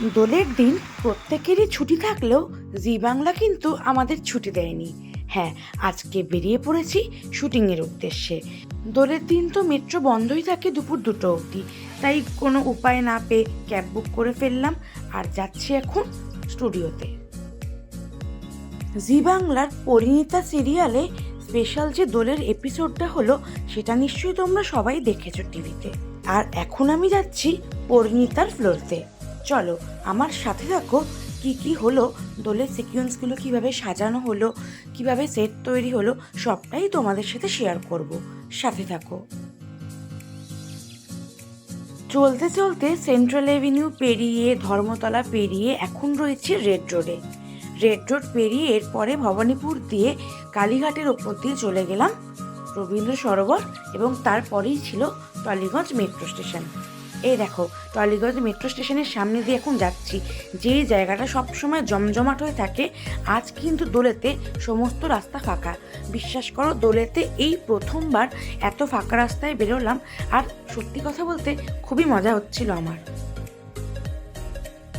দোলের দিন প্রত্যেকেরই ছুটি থাকলেও জি বাংলা কিন্তু আমাদের ছুটি দেয়নি। হ্যাঁ আজকে বেরিয়ে পড়েছি শুটিংয়ের উদ্দেশ্যে। দোলের দিন তো মেট্রো বন্ধই থাকে দুপুর দুটো অবধি। তাই কোনো উপায় না পেয়ে ক্যাব বুক করে ফেললাম আর যাচ্ছি এখন স্টুডিওতে। জি বাংলার পরিণীতা সিরিয়ালে স্পেশাল যে দোলের এপিসোডটা হলো, সেটা নিশ্চয়ই তোমরা সবাই দেখেছ টিভিতে। আর এখন আমি যাচ্ছি পরিণীতার ফ্লোরতে চলো, আমার সাথে থাকো, কি কি হলো, দোলের সিকুয়েন্সগুলো কীভাবে সাজানো হলো, কীভাবে সেট তৈরি হলো, সবটাই তোমাদের সাথে শেয়ার করব। সাথে থাকো। চলতে চলতে সেন্ট্রাল এভিনিউ পেরিয়ে, ধর্মতলা পেরিয়ে এখন রয়েছে রেড রোডে রেড রোড পেরিয়ে এরপরে ভবানীপুর দিয়ে কালীঘাটের ওপর দিয়ে চলে গেলাম রবীন্দ্র সরোবর এবং তারপরেই ছিল টলিগঞ্জ মেট্রো স্টেশন এই দেখো, টলিগঞ্জ মেট্রো স্টেশনের সামনে দিয়ে এখন যাচ্ছি। যেই জায়গাটা সবসময় জমজমাট হয়ে থাকে, আজ কিন্তু দোলেতে সমস্ত রাস্তা ফাঁকা। বিশ্বাস করো, দোলেতে এই প্রথমবার এত ফাঁকা রাস্তায় বেরোলাম, আর সত্যি কথা বলতে খুবই মজা হচ্ছিল আমার।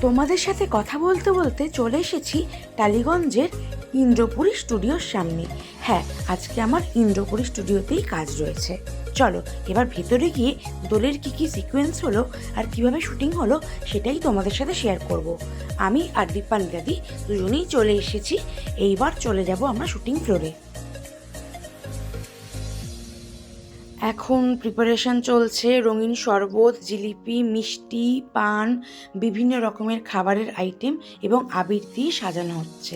তোমাদের সাথে কথা বলতে বলতে চলে এসেছি টালিগঞ্জের ইন্দ্রপুরী স্টুডিওর সামনে। হ্যাঁ আজকে আমার ইন্দ্রপুরী স্টুডিওতেই কাজ রয়েছে। চলো, এবার ভেতরে গিয়ে দোলের কি কি সিকোয়েন্স হলো আর কীভাবে শুটিং হলো সেটাই তোমাদের সাথে শেয়ার করব। আমি আর দীপান দাদি দুজনেই চলে এসেছি, এইবার চলে যাব আমরা শুটিং ফ্লোরে এখন প্রিপারেশন চলছে, রঙিন শরবত, জিলিপি, মিষ্টি, পান, বিভিন্ন রকমের খাবারের আইটেম এবং আবির দিয়ে সাজানো হচ্ছে।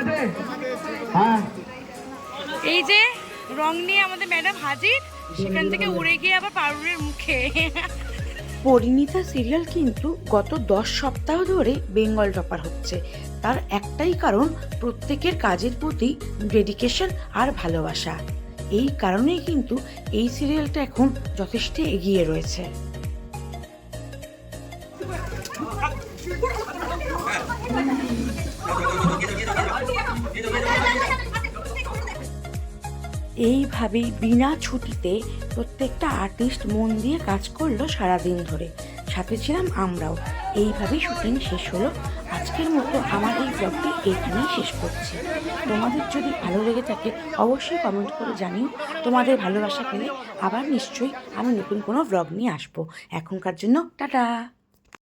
আছে হ্যাঁ এই যে রং নিয়ে আমাদের ম্যাডাম হাজির, সেখান থেকে উড়ে গিয়ে আবার পারুরের মুখে। পরিণীতা সিরিয়াল কিন্তু গত দশ সপ্তাহ ধরে বেঙ্গল টপার হচ্ছে। তার একটাই কারণ, প্রত্যেকের কাজের প্রতি ডেডিকেশন আর ভালোবাসা। এই কারণেই কিন্তু এই সিরিয়ালটা এখন যথেষ্ট এগিয়ে রয়েছে। এইভাবেই বিনা ছুটিতে প্রত্যেকটা আর্টিস্ট মন দিয়ে কাজ করল সারাদিন ধরে। সাথে ছিলাম আমরাও। এইভাবেই শুটিং শেষ হলো। আজকের মতো আমার এই ব্লগটি এখানেই শেষ করছি। তোমাদের যদি ভালো লেগে থাকে, অবশ্যই কমেন্ট করে জানিও। তোমাদের ভালোবাসা পেলে আবার নিশ্চয়ই আমি নতুন কোনো ব্লগ নিয়ে আসব। এখনকার জন্য টাটা!